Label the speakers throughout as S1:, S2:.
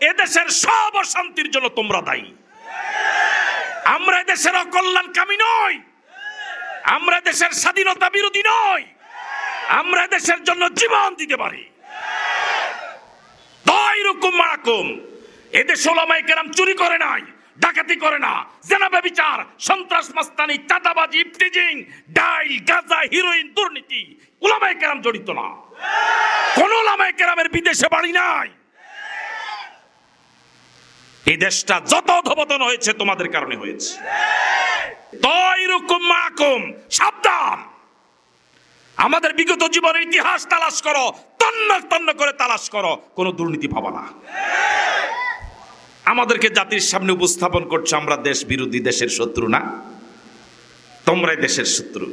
S1: এদেশের সব অশান্তির জন্য তোমরা দায়ী। আমরা এদেশের অকল্যাণ কামি নই। আমরা দেশের স্বাধীনতা বিরোধী নই। আমরা দেশের জন্য জীবন দিতে পারি। তাই রকম মারাকুম, এদেশ ওলামাই কেরাম চুরি করে নাই। ডাকাতি করে না। জেনাবে বিচার সন্ত্রাস, মাস্তানি, চাঁদাবাজি ইফটিজিং ডাইল, গাঁজা, হিরোইন, দুর্নীতি। ওলামাই কেরাম জড়িত না। কোন ওলামাই কেরামের বিদেশে বাড়ি নাই। এই দেশটা যত অধপতন হয়েছে, তোমাদের কারণে হয়েছে। তৈরুকুম মাকুম, সাবধান। আমাদের বিগত জীবনের ইতিহাস তালাশ করো, তন্ন তন্ন করে তালাশ করো, কোনো দুর্নীতি পাবা না। আমাদেরকে জাতির সামনে উপস্থাপন করছ, আমরা দেশ বিরোধী, দেশের শত্রু না। তোমরাই দেশের শত্রু।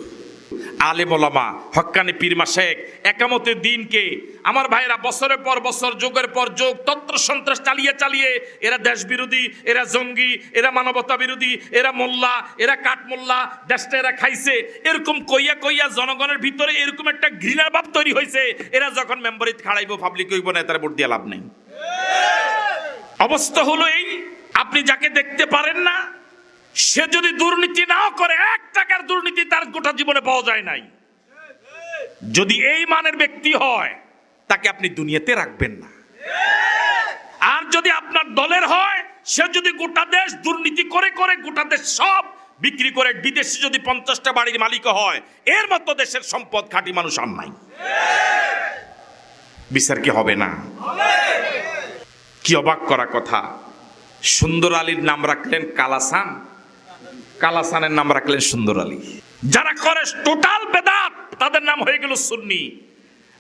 S1: আলে ওলামা হক্কানি পীরমা শেখ একামতের দিনকে আমার ভাইরা বছরের পর বছর, যুগের পর যুগ তন্ত্র সন্ত্রাস চালিয়ে চালিয়ে, এরা দেশ বিরোধী, এরা জঙ্গি, এরা মানবতা বিরোধী, এরা মোল্লা, এরা কাঠমোল্লা, দেশটা এরা খাইছে। এরকম কইয়া কইয়া জনগণের ভিতরে এরকম একটা ঘৃণার ভাব তৈরি হয়েছে এরা যখন মেম্বারিত খাড়াইব পাবলিক হইব না, তার ভোট দিয়ে লাভ নেই। অবস্থা হলো এই, আপনি যাকে দেখতে পারেন না, সে যদি দুর্নীতি নাও করে, এক টাকার দুর্নীতি তার গোটা জীবনে পাওয়া যায় নাই। যদি এই মানের ব্যক্তি হয়, তাকে আপনি দুনিয়াতে রাখবেন না। আর যদি আপনার দলের হয়, সে যদি গোটা দেশ দুর্নীতি করে করে, গোটা দেশ সব বিক্রি করে, বিদেশি যদি পঞ্চাশটা বাড়ির মালিক হয়, এর মতো দেশের সম্পদ খাঁটি মানুষ আর নাই। বিচার কি হবে না? কি অবাক করা কথা। সুন্দর আলীর নাম রাখলেন কালাসান। কালাসানের নাম রাখলেন সুন্দর আলী। যারা করে টোটাল বেদাত, তাদের নাম হয়ে গেল সুন্নি।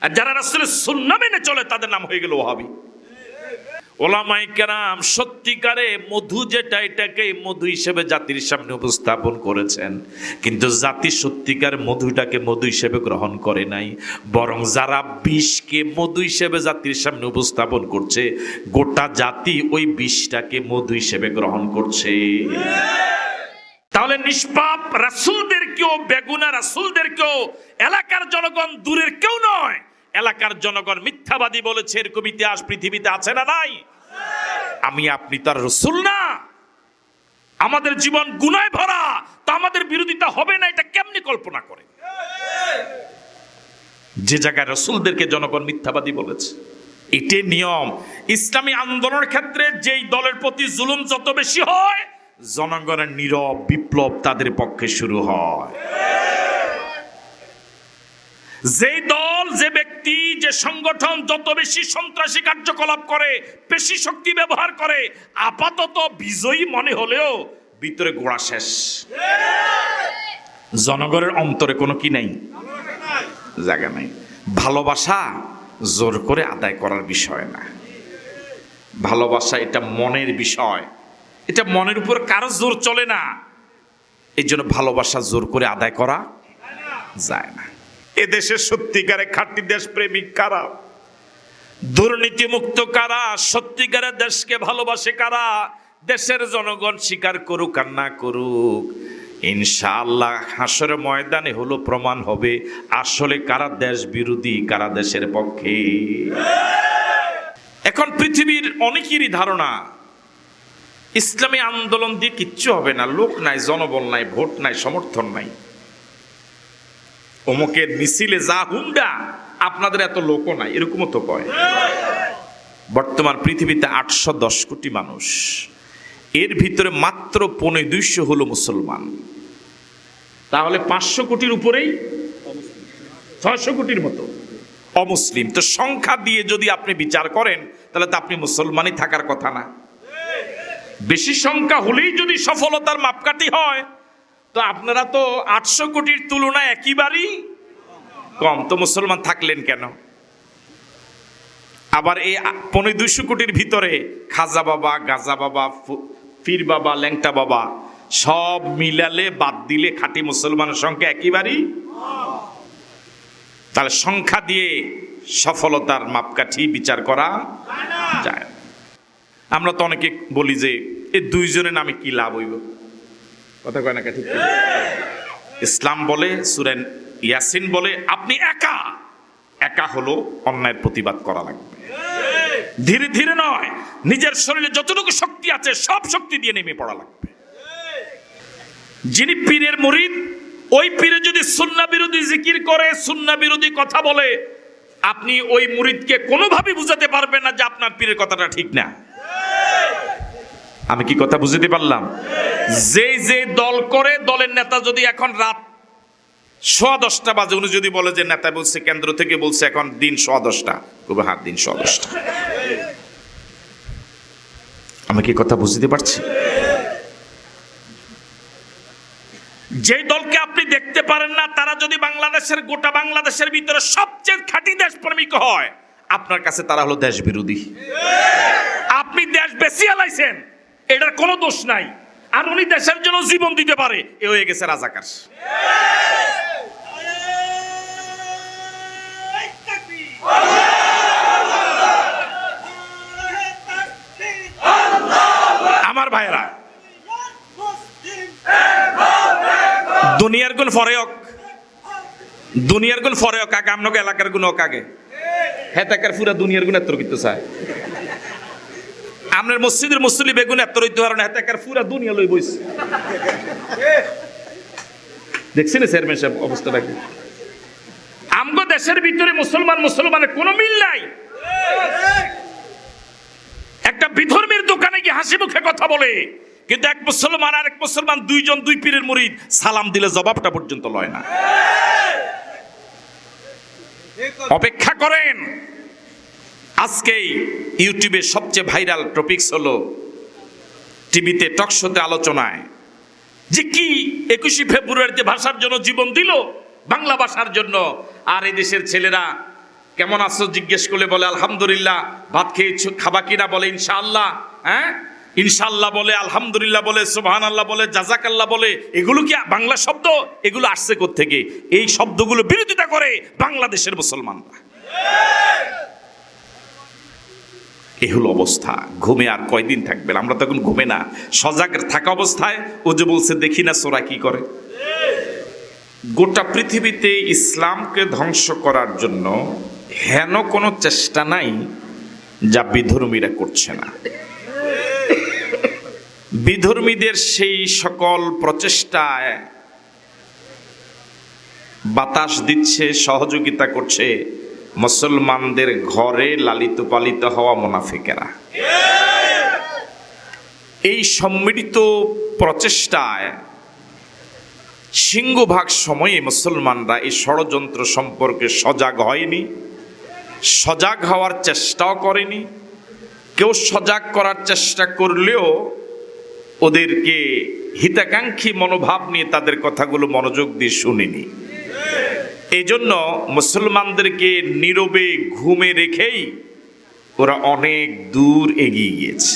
S1: আর যারা রাসুলের সুন্না মেনে চলে, তাদের নাম হয়ে গেল ওহাবি ওলামাই কেরাম সত্যিকারে মধু যেটা এটাকে মধু হিসেবে জাতির সামনে উপস্থাপন করেছেন। কিন্তু জাতি সত্যিকার মধুটাকে মধু হিসেবে গ্রহণ করে নাই। বরং যারা বিষকে মধু হিসেবে জাতির সামনে উপস্থাপন করছে, গোটা জাতি ওই বিষটাকে মধু হিসেবে গ্রহণ করছে। তাহলে নিষ্পাপ রাসুলদেরকেও বেগুনা রাসুলদেরকেও এলাকার জনগণ দূরের কেউ নয়। এলাকার জনগণ মিথ্যাবাদী বলেছে, এরকম ইতিহাস পৃথিবীতে আছে না নাই? আমি, আপনি তার রসুল না। আমাদের জীবন গুনায় ভরা, তা আমাদের বিরোধিতা হবে না, এটা কেমনি কল্পনা করে? যে জায়গায় রসুলদেরকে জনগণ মিথ্যাবাদী বলেছে, এটাই নিয়ম। ইসলামী আন্দোলনের ক্ষেত্রে যেই দলের প্রতি জুলুম যত বেশি হয়, জনগণের নীরব বিপ্লব তাদের পক্ষে শুরু হয়। যেই দল, যে ব্যক্তি, যে সংগঠন যত বেশি সন্ত্রাসী কার্যকলাপ করে, পেশি শক্তি ব্যবহার করে, আপাতত বিজয়ী মনে হলেও ভিতরে গোড়া শেষ। জনগণের অন্তরে কোনো কি নাই? জায়গা নাই। ভালোবাসা জোর করে আদায় করার বিষয় না। ভালোবাসা এটা মনের বিষয়। এটা মনের উপর কারও জোর চলে না। এই জন্য ভালোবাসা জোর করে আদায় করা যায় না। এ দেশে সত্যিকারে খাঁটি দেশ প্রেমিক কারা? দুর্নীতি মুক্ত কারা? সত্যিকারে দেশকে ভালোবাসে কারা? দেশের জনগণ স্বীকার করুক আর না করুক। ইনশাআল্লাহ হাসর ময়দানে হলো প্রমাণ হবে আসলে কারা দেশ বিরোধী, কারা দেশের পক্ষে। এখন পৃথিবীর অনেকেরই ধারণা, ইসলামী আন্দোলন দিয়ে কিচ্ছু হবে না। লোক নাই, জনবল নাই, ভোট নাই, সমর্থন নাই। অমুকের মিছিলে যা হুন্ডা আপনাদের এত লোকও নাই, এরকমও তো কয়। বর্তমান পৃথিবীতে আটশো দশ কোটি মানুষ। এর ভিতরে মাত্র পনে দুইশো হলো মুসলমান। তাহলে পাঁচশো কোটির উপরেই ছয়শো কোটির মতো অমুসলিম। তো সংখ্যা দিয়ে যদি আপনি বিচার করেন, তাহলে তো আপনি মুসলমানই থাকার কথা না। বেশি সংখ্যা হলেই যদি সফলতার মাপকাঠি হয় তো আপনারা তো আটশো কোটির তুলনায় একইবারই কম। তো মুসলমান থাকলেন কেন? আবার এই পনেরো দুইশো কোটির ভিতরে খাজা বাবা, গাজা বাবা, ফু- পীর বাবা, ল্যাংটা বাবা, সব মিলালে বাদ দিলে খাঁটি মুসলমানের সংখ্যা একইবারই তাহলে সংখ্যা দিয়ে সফলতার মাপকাঠি বিচার করা যায় আমরা তো অনেকে বলি যে এই দুইজনের নামে কি লাভ হইব? কথা কয় না ঠিক ইসলাম বলে সুরেন ইয়াসিন বলে, আপনি একা। একা হলো অন্যায়ের প্রতিবাদ করা লাগবে। ধীরে ধীরে নয়, নিজের শরীরে যতটুকু শক্তি আছে, সব শক্তি দিয়ে নেমে পড়া লাগবে। যিনি পীরের মুরিদ, ওই পীরে যদি সুন্না বিরোধী জিকির করে, সুন্না বিরোধী কথা বলে, আপনি ওই মুরিদকে কোনোভাবে বুঝাতে পারবেন না যে আপনার পীরের কথাটা ঠিক না। আমি কি কথা বুঝতে পারলাম? যে যে দল করে, দলের নেতা যদি এখন রাত সোয়া দশটা বাজে, উনি যদি বলে যে নেতা বলছে, কেন্দ্র থেকে বলছে এখন দিন সোয়া দশটা। কবে হাত, দিন সোয়া দশটা। আমি কি কথা বুঝতে পারছি? যে দলকে আপনি দেখতে পারেন না, তারা যদি বাংলাদেশের, গোটা বাংলাদেশের ভিতরে সবচেয়ে খাঁটি দেশপ্রেমিক হয়, আপনার কাছে তারা হলো দেশ বিরোধী আপনি দেশ বেশি আলাইছেন এটার কোনো দোষ নাই। আর উনি দেশের জন্য জীবন দিতে পারে। এ হয়ে গেছে রাজাকার। আমার ভাইয়েরা, দুনিয়ার গুণ ফরেয়ক দুনিয়ার গুণ ফরেয়ক আগে আপনাকে এলাকার গুণ হোক আগে। তাকার পুরা দুনিয়ার গুণ এত কিন্তু চায়। আপনার মসজিদের মুসলি বেগুন এত রইতে পারে না তাকার পুরা দুনিয়া লই বইছে দেখছেন চেয়ারম্যান সাহেব অবস্থাটা কি? আমগো দেশের ভিতরে মুসলমান, মুসলমানের কোনো মিল নাই। একটা বিধর্মীর দোকানে গিয়ে হাসি মুখে কথা বলে, কিন্তু এক মুসলমান আর এক মুসলমান, দুইজন দুই পীরের মুরিদ সালাম দিলে জবাবটা পর্যন্ত লয় না। অপেক্ষা করেন। আজকেই ইউটিউবে সবচেয়ে ভাইরাল টপিকস হলো টিভিতে টকশোতে আলোচনায়। যে কি একুশে ফেব্রুয়ারিতে ভাষার জন্য জীবন দিল? বাংলা ভাষার জন্য। আর এই দেশের ছেলেরা কেমন আছো জিজ্ঞেস করলে বলে, আলহামদুলিল্লাহ, ভাত খেয়েছো, খাবা কিনা বলে, ইনশাআল্লাহ। হ্যাঁ? ইনশাআল্লাহ বলে, আলহামদুলিল্লাহ বলে সুবহান আল্লাহ বলে, জাজাকাল্লাহ বলে। এগুলো কি বাংলা শব্দ? এগুলো আসছে থেকে এই শব্দগুলো বিরোধিতা করে বাংলাদেশের মুসলমানরা। এ হলো অবস্থা। ঘুমে আর কয়দিন থাকবেন আমরা তখন ঘুমে না। সজাগ থাকা অবস্থায় ও যে বলছে, দেখি না সোরা কি করে। গোটা পৃথিবীতে ইসলামকে ধ্বংস করার জন্য হেন কোনো চেষ্টা নাই যা বিধর্মীরা করছে না। বিধর্মীদের সেই সকল প্রচেষ্টায় বাতাস দিচ্ছে, সহযোগিতা করছে মুসলমানদের ঘরে লালিত পালিত হওয়া মোনাফিকেরা। এই সম্মিলিত প্রচেষ্টায় সিংহভাগ সময়ে মুসলমানরা এই ষড়যন্ত্র সম্পর্কে সজাগ হয়নি, সজাগ হওয়ার চেষ্টাও করেনি। কেউ সজাগ করার চেষ্টা করলেও ওদেরকে হিতাকাঙ্ক্ষী মনোভাব নিয়ে তাদের কথাগুলো মনোযোগ দিয়ে শুনিনি। এই জন্য মুসলমানদেরকে নীরবে ঘুমে রেখেই ওরা অনেক দূর এগিয়ে গিয়েছে।